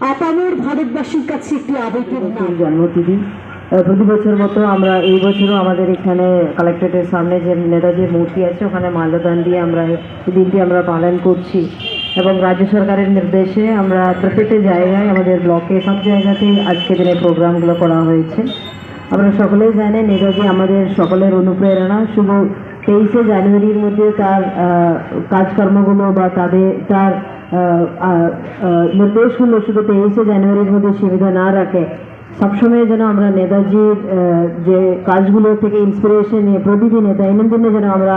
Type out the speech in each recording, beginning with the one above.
আপামর ভারতবাসীর কাছে একটি নাম জন্মতিথি। প্রতি বছর মতো আমরা এই বছরও আমাদের এখানে কালেক্টরেটের সামনে যে নেতাজির মূর্তি আছে, ওখানে মাল্যদান দিয়ে আমরা দিনটি আমরা পালন করছি। এবং রাজ্য সরকারের নির্দেশে আমরা প্রত্যেকটা জায়গায় আমাদের ব্লকে সব জায়গাতেই আজকে দিনে প্রোগ্রামগুলো করা হয়েছে। আমরা সকলেই জানি নেতাজি আমাদের সকলের অনুপ্রেরণা। শুধু তেইশে জানুয়ারির মধ্যে তার কাজকর্মগুলো বা তাদের, তার আহ, আহ, শুধু তেইশে জানুয়ারির মধ্যে সীমিত না রাখে সবসময় যেন আমরা নেতাজির যে কাজগুলো থেকে ইন্সপিরেশন নিয়ে প্রতিদিনে দৈনন্দিনে যেন আমরা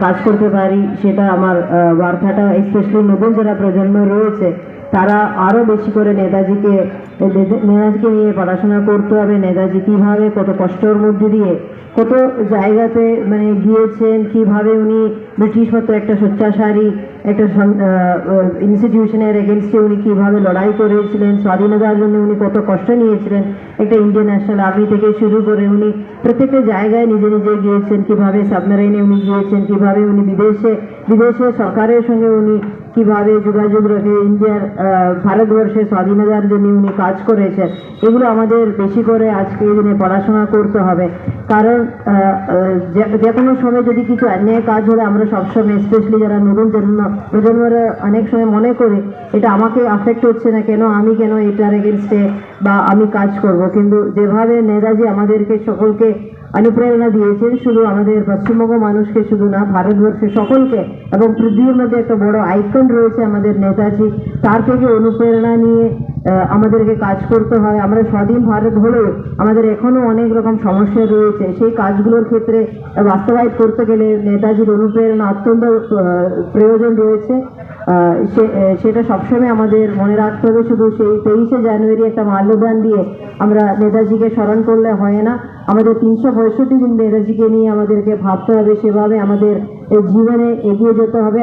কাজ করতে পারি সেটা আমার বার্তাটা স্পেশালি নতুন যারা প্রজন্ম রয়েছে তারা আরও বেশি করে নেতাজিকে নেতাজিকে নিয়ে পড়াশোনা করতে হবে নেতাজি কীভাবে কত কষ্টের মধ্যে দিয়ে কত জায়গাতে মানে গিয়েছেন, কীভাবে উনি ব্রিটিশ মতো একটা স্বচ্ছাচারী, একটা ইনস্টিটিউশনের এগেনস্টে উনি কীভাবে লড়াই করেছিলেন, স্বাধীনতার জন্য উনি কত কষ্ট নিয়েছিলেন, একটা ইন্ডিয়ান ন্যাশনাল আর্মি থেকে শুরু করে উনি প্রত্যেকটা জায়গায় নিজে নিজে গিয়েছেন, কীভাবে সাবমেরাইনে উনি গিয়েছেন, কীভাবে উনি বিদেশে বিদেশে সরকারের সঙ্গে উনি কীভাবে যোগাযোগ রেখে ইন্ডিয়ার ভারতবর্ষের স্বাধীনতার জন্য উনি কাজ করেছেন, এগুলো আমাদের বেশি করে আজকে এই দিনে পড়াশোনা করতে হবে। কারণ যে- কোনো সময় যদি কিছু অন্যায় কাজ হলে আমরা সবসময় স্পেশালি যারা নতুন জন্ম প্রজন্মরা অনেক সময় মনে করি এটা আমাকে আফেক্ট হচ্ছে না কেন, আমি কেন এটার এগেনস্টে বা আমি কাজ করব। কিন্তু যেভাবে নেতাজি আমাদেরকে সকলকে অনুপ্রেরণা দিয়েছেন, শুধু আমাদের পশ্চিমবঙ্গ মানুষকে শুধু না, ভারতবর্ষের সকলকে, এবং পৃথিবীর মধ্যে একটা বড় আইকন রয়েছে আমাদের নেতাজি, তার থেকে অনুপ্রেরণা নিয়ে আমাদেরকে কাজ করতে হয়। আমরা স্বাধীন ভারত হলেও আমাদের এখনও অনেক রকম সমস্যা রয়েছে। সেই কাজগুলোর ক্ষেত্রে বাস্তবায়িত করতে গেলে নেতাজির অনুপ্রেরণা অত্যন্ত প্রয়োজন রয়েছে। সেটা সবসময় আমাদের মনে রাখতে হবে। শুধু সেই তেইশে জানুয়ারি একটা মাল্যদান দিয়ে আমরা নেতাজিকে স্মরণ করলে হয় না। আমাদের তিনশো পঁয়ষট্টি দিন নেতাজিকে নিয়ে আমাদেরকে ভাবতে হবে। সেভাবে আমাদের জীবনে এগিয়ে যেতে হবে।